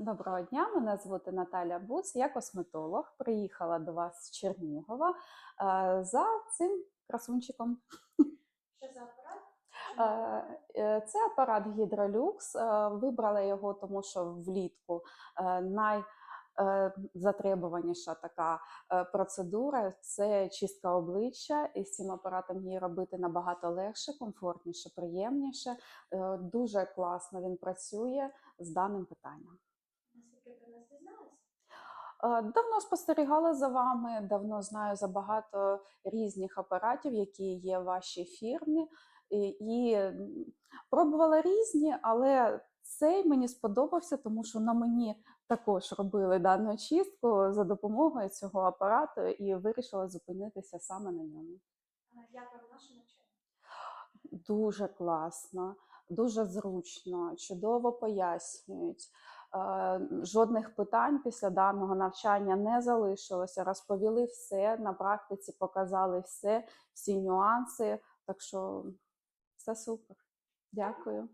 Доброго дня, мене звати Наталя Буц. Я косметолог. Приїхала до вас з Чернігова е, за цим красунчиком. Що за апарат? Е, е, Це апарат Гідролюкс. Вибрала його, тому що влітку най затребуваніша така процедура це чистка обличчя, і з цим апаратом її робити набагато легше, комфортніше, приємніше. Дуже класно він працює з даним питанням. Про нас Давно спостерігала за вами, давно знаю за багато різних апаратів, які є в вашій фірмі, і, і пробувала різні, але цей мені сподобався, тому що на мені також робили дану чистку за допомогою цього апарату і вирішила зупинитися саме на ньому. Як вам наше навчання? Дуже класно, дуже зручно, чудово пояснюють. Е, Жодних питань після даного навчання не залишилося. Розповіли все на практиці, показали все, всі нюанси. Так що все супер. Дякую.